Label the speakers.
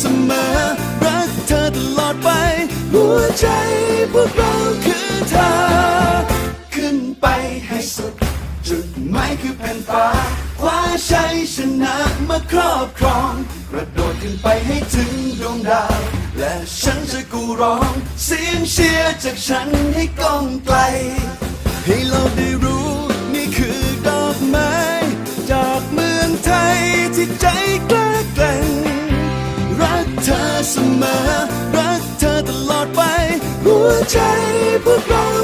Speaker 1: เสมอ รักเธอตลอดไป หัวใจพวกเราคือเธอ ขึ้นไปให้สุด จุดหมายคือแผ่นฟ้าคว้าชัยชนะมาครอบครอง กระโดดขึ้นไปให้ถึงดวงดาว และฉันจะกูร้อง เสียงเชียร์จากฉันให้ก้องไกล ให้เราได้รู้นี่คือดอกไม้ จากเมืองไทยที่ใจกล้าแกร่ง เสมอ รักเธอตลอดไป หัวใจพวกเราคือเธอ